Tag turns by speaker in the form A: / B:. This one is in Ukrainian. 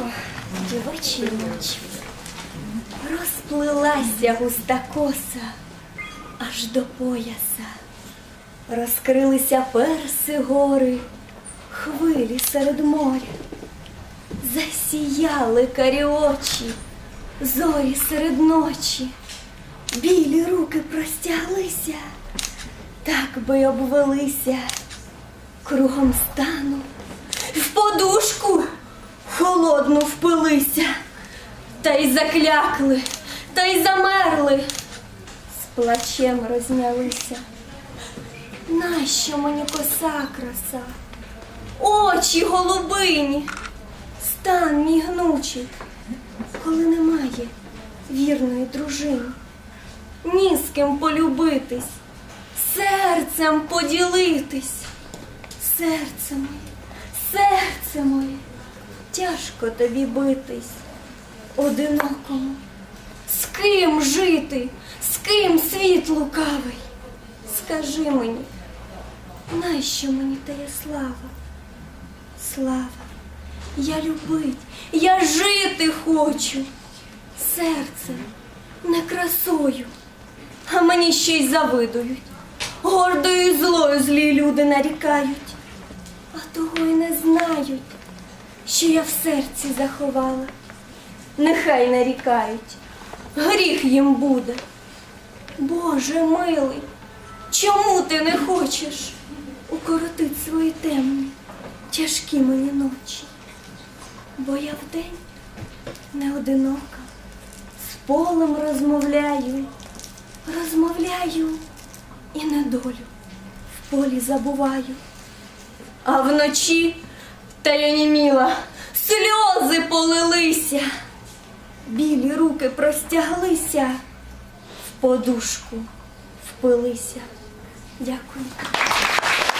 A: тихо, дівочі ночі. Розплилася густа коса аж до пояса. Розкрилися перси гори, хвилі серед моря. Засіяли карі очі, зорі серед ночі. Білі руки простяглися, так би обвелися. Кругом стану, в подушку холодну впилися, та й заклякли, та й замерли, з плачем рознялися. Нащо мені коса краса? Очі голубині, стан мій гнучий, коли немає вірної дружини, ні з ким полюбитись, серцем поділитись. Серце моє, серце моє, тяжко тобі битись, одинокому. З ким жити, з ким світ лукавий? Скажи мені, нащо мені тая слава? Слава, я любить, я жити хочу, серцем, не красою, а мені ще й завидують. Гордою і злою злі люди нарікають, а того й не знають, що я в серці заховала. Нехай нарікають, гріх їм буде. Боже милий, чому ти не хочеш укоротить свої темні, тяжкі мені ночі? Бо я вдень не одинока, з полем розмовляю, розмовляю і недолю в полі забуваю. А вночі та я німіла, сльози полилися, білі руки простяглися, в подушку впилися. Дякую.